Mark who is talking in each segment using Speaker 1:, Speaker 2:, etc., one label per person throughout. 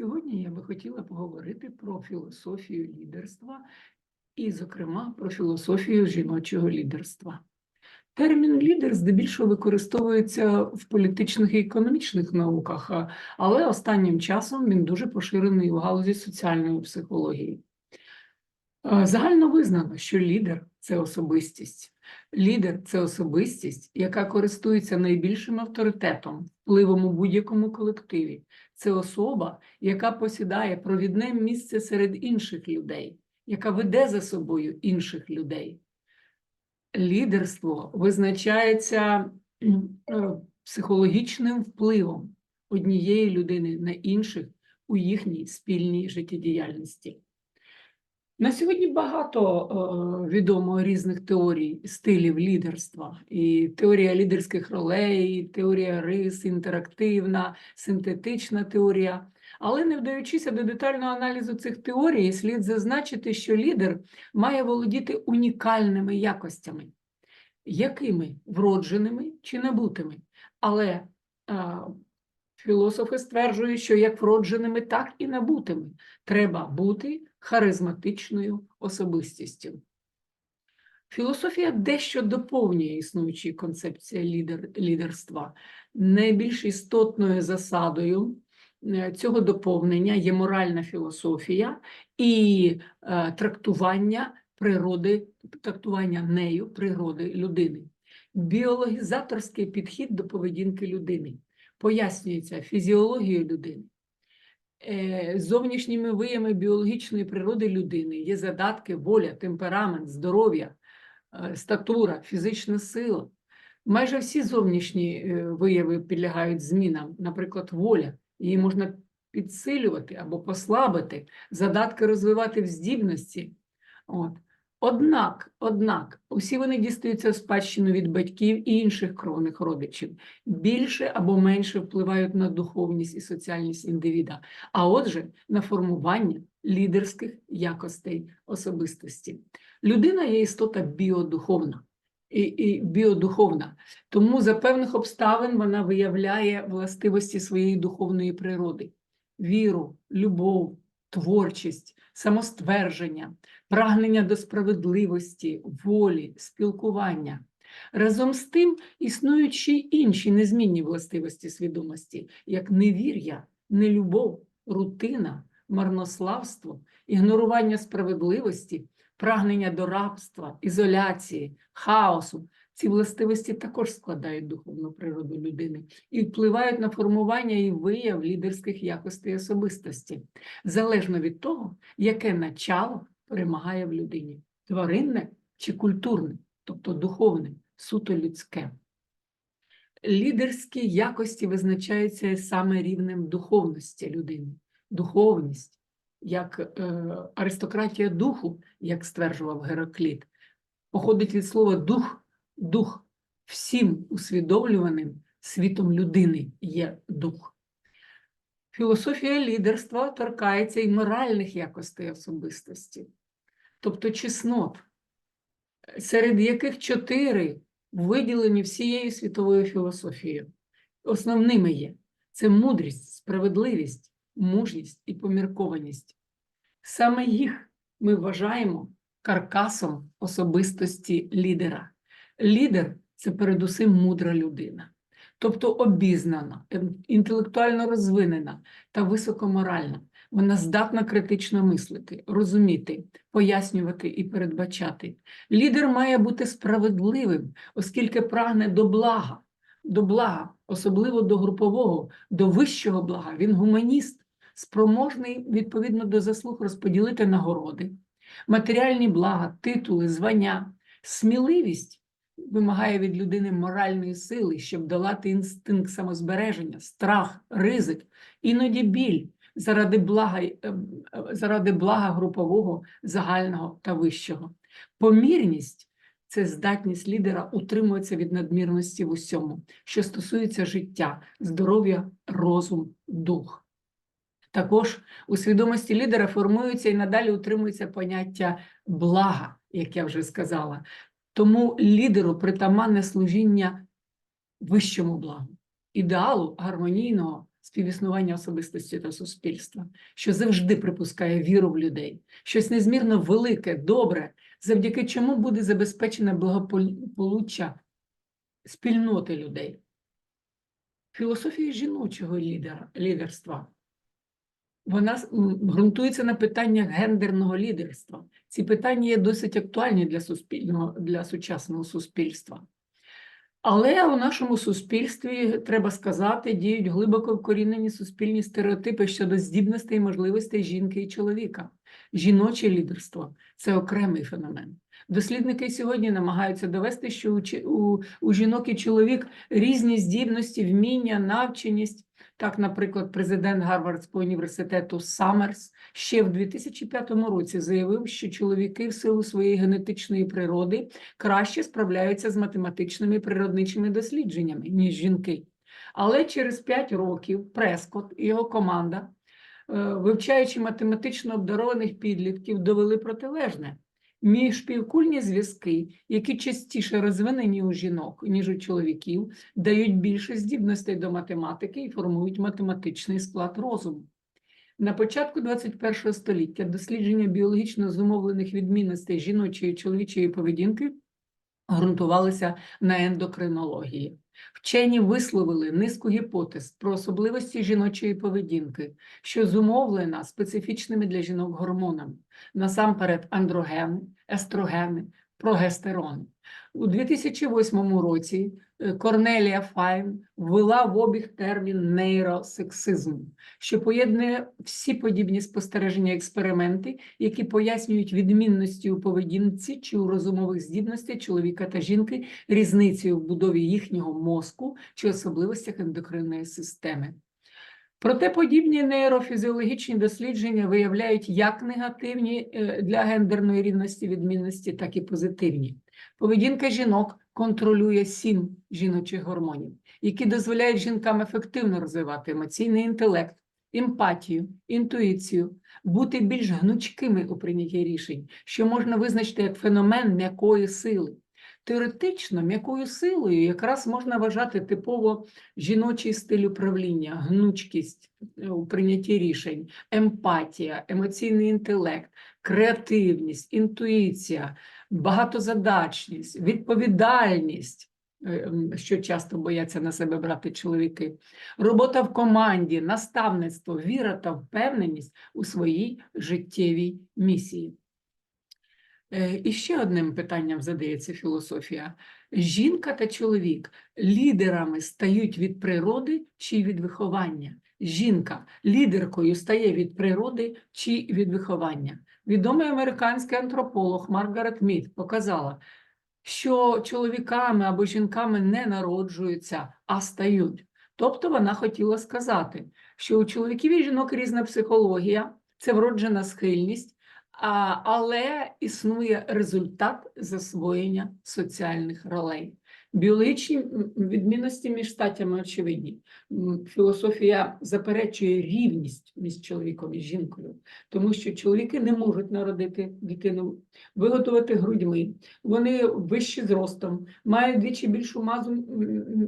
Speaker 1: Сьогодні я би хотіла поговорити про філософію лідерства і, зокрема, про філософію жіночого лідерства. Термін лідер здебільшого використовується в політичних і економічних науках, але останнім часом він дуже поширений у галузі соціальної психології. Загально визнано, що лідер це особистість. Лідер це особистість, яка користується найбільшим авторитетом, впливом у будь-якому колективі. Це особа, яка посідає провідне місце серед інших людей, яка веде за собою інших людей. Лідерство визначається е, психологічним впливом однієї людини на інших у їхній спільній життєдіяльності. На сьогодні багато е, відомо різних теорій, стилів лідерства. І теорія лідерських ролей, теорія рис, інтерактивна, синтетична теорія. Але не вдаючися до детального аналізу цих теорій, слід зазначити, що лідер має володіти унікальними якостями, якими вродженими чи набутими. Але е, філософи стверджують, що як вродженими, так і набутими треба бути харизматичною особистістю. Філософія дещо доповнює існуючі концепції лідер, лідерства. Найбільш істотною засадою е, цього доповнення є моральна філософія і е, трактування природи, трактування нею природи людини. Біологізаторський підхід до поведінки людини пояснюється фізіологією людини, е, зовнішніми виями біологічної природи людини є задатки, воля, темперамент, здоров'я, е, статура, фізична сила. Майже всі зовнішні е, вияви підлягають змінам, наприклад, воля. Її можна підсилювати або послабити, задатки розвивати в здібності. От. Однак, однак, усі вони дістаються в спадщину від батьків і інших кровних родичів, більше або менше впливають на духовність і соціальність індивіда, а отже, на формування лідерських якостей особистості. Людина є істота біодуховна. І, і біодуховна, тому за певних обставин вона виявляє властивості своєї духовної природи: віру, любов, творчість, самоствердження, прагнення до справедливості, волі, спілкування. Разом з тим існують ще й інші незмінні властивості свідомості, як невір'я, нелюбов, рутина, марнославство, ігнорування справедливості, прагнення до рабства, ізоляції, хаосу. Ці властивості також складають духовну природу людини і впливають на формування і вияв лідерських якостей особистості, залежно від того, яке начало перемагає в людині тваринне чи культурне, тобто духовне, суто людське. Лідерські якості визначаються саме рівнем духовності людини. Духовність, як е, аристократія духу, як стверджував Геракліт, походить від слова дух, дух всім усвідомлюваним світом людини є дух. Філософія лідерства торкається і моральних якостей особистості, тобто чеснот, серед яких чотири виділені всією світовою філософією. Основними є це мудрість, справедливість, мужність і поміркованість. Саме їх ми вважаємо каркасом особистості лідера. Лідер це передусім мудра людина, тобто обізнана, інтелектуально розвинена та високоморальна. Вона здатна критично мислити, розуміти, пояснювати і передбачати. Лідер має бути справедливим, оскільки прагне до блага, до блага, особливо до групового, до вищого блага. Він гуманіст, спроможний відповідно до заслуг розподілити нагороди, матеріальні блага, титули, звання, сміливість вимагає від людини моральної сили, щоб долати інстинкт самозбереження, страх, ризик, іноді біль заради блага, ем, е, заради блага групового, загального та вищого. Помірність це здатність лідера утримуватися від надмірності в усьому, що стосується життя, здоров'я, розум, дух. Також у свідомості лідера формується і надалі утримується поняття блага, як я вже сказала. Тому лідеру притаманне служіння вищому благу, ідеалу гармонійного співіснування особистості та суспільства, що завжди припускає віру в людей, щось незмірно велике, добре, завдяки чому буде забезпечене благополуччя спільноти людей. Філософія жіночого лідера, лідерства. Вона ґрунтується на питаннях гендерного лідерства. Ці питання є досить актуальні для суспільного, для сучасного суспільства. Але у нашому суспільстві, треба сказати, діють глибоко вкорінені суспільні стереотипи щодо здібностей і можливостей жінки і чоловіка. Жіноче лідерство це окремий феномен. Дослідники сьогодні намагаються довести, що у, у, жінок і чоловік різні здібності, вміння, навченість. Так, наприклад, президент Гарвардського університету Саммерс ще в 2005 році заявив, що чоловіки в силу своєї генетичної природи краще справляються з математичними природничими дослідженнями, ніж жінки. Але через 5 років Прескот і його команда, е, вивчаючи математично обдарованих підлітків, довели протилежне. Міжпівкульні зв'язки, які частіше розвинені у жінок, ніж у чоловіків, дають більше здібностей до математики і формують математичний склад розуму. На початку 21 століття дослідження біологічно зумовлених відмінностей жіночої і чоловічої поведінки ґрунтувалися на ендокринології. Вчені висловили низку гіпотез про особливості жіночої поведінки, що зумовлена специфічними для жінок гормонами, насамперед андрогени, естрогени, прогестерони. У 2008 році Корнелія Файн ввела в обіг термін нейросексизм, що поєднує всі подібні спостереження експерименти, які пояснюють відмінності у поведінці чи у розумових здібностях чоловіка та жінки, різницею в будові їхнього мозку чи особливостях ендокринної системи. Проте подібні нейрофізіологічні дослідження виявляють як негативні е, для гендерної рівності відмінності, так і позитивні. Поведінка жінок контролює сім жіночих гормонів, які дозволяють жінкам ефективно розвивати емоційний інтелект, емпатію, інтуїцію, бути більш гнучкими у прийнятті рішень, що можна визначити як феномен м'якої сили. Теоретично м'якою силою якраз можна вважати типово жіночий стиль управління, гнучкість е, у прийнятті рішень, емпатія, емоційний інтелект, креативність, інтуїція, багатозадачність, відповідальність, е, що часто бояться на себе брати чоловіки, робота в команді, наставництво, віра та впевненість у своїй життєвій місії. Е, І ще одним питанням задається філософія. Жінка та чоловік лідерами стають від природи чи від виховання? Жінка лідеркою стає від природи чи від виховання? Відомий американський антрополог Маргарет Мід показала, що чоловіками або жінками не народжуються, а стають. Тобто вона хотіла сказати, що у чоловіків і жінок різна психологія, це вроджена схильність, але існує результат засвоєння соціальних ролей. Біологічні відмінності між статтями очевидні. Філософія заперечує рівність між чоловіком і жінкою, тому що чоловіки не можуть народити дитину, виготовити грудьми, вони вищі зростом, мають двічі більшу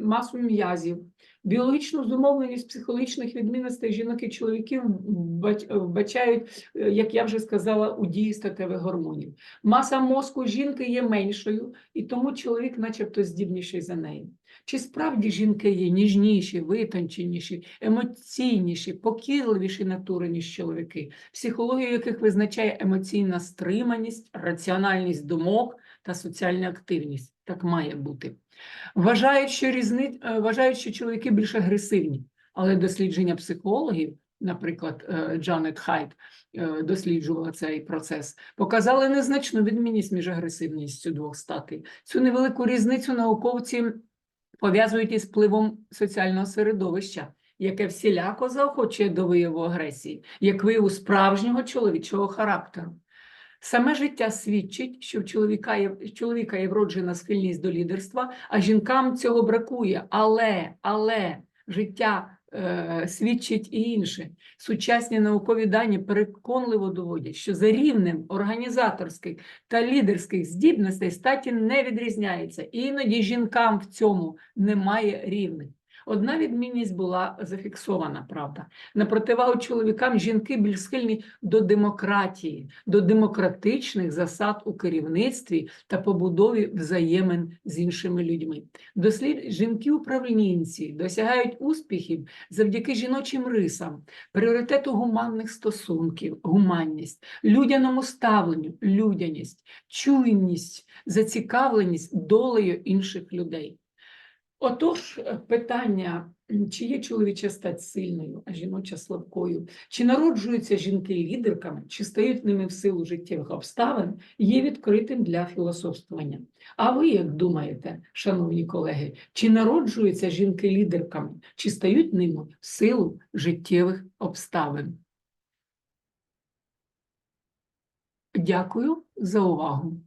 Speaker 1: масу, м'язів. Біологічну зумовленість психологічних відмінностей жінок і чоловіків вбач- вбачають, е, як я вже сказала, у дії статевих гормонів. Маса мозку жінки є меншою, і тому чоловік начебто здібніший за неї. Чи справді жінки є ніжніші, витонченіші, емоційніші, покірливіші натури, ніж чоловіки, психологію яких визначає емоційна стриманість, раціональність думок та соціальна активність? Так має бути. Вважають, що різни... е, вважають, що чоловіки більш агресивні, але дослідження психологів, наприклад, е, Джанет Хайт е, досліджувала цей процес, показали незначну відмінність між агресивністю двох статей. Цю невелику різницю науковці пов'язують із впливом соціального середовища, яке всіляко заохочує до вияву агресії, як вияву справжнього чоловічого характеру. Саме життя свідчить, що в чоловіка є, в чоловіка є вроджена схильність до лідерства, а жінкам цього бракує. Але, але життя е, свідчить і інше. Сучасні наукові дані переконливо доводять, що за рівнем організаторських та лідерських здібностей статі не відрізняється. Іноді жінкам в цьому немає рівних. Одна відмінність була зафіксована, правда. На противагу чоловікам жінки більш схильні до демократії, до демократичних засад у керівництві та побудові взаємин з іншими людьми. Дослід жінки-управлінці досягають успіхів завдяки жіночим рисам, пріоритету гуманних стосунків, гуманність, людяному ставленню, людяність, чуйність, зацікавленість долею інших людей. Отож, е, питання, чи є чоловіча стать сильною, а жіноча слабкою, чи народжуються жінки лідерками, чи стають ними в силу життєвих обставин, є відкритим для філософствування. А ви як думаєте, шановні колеги, чи народжуються жінки лідерками, чи стають ними в силу життєвих обставин? Дякую за увагу.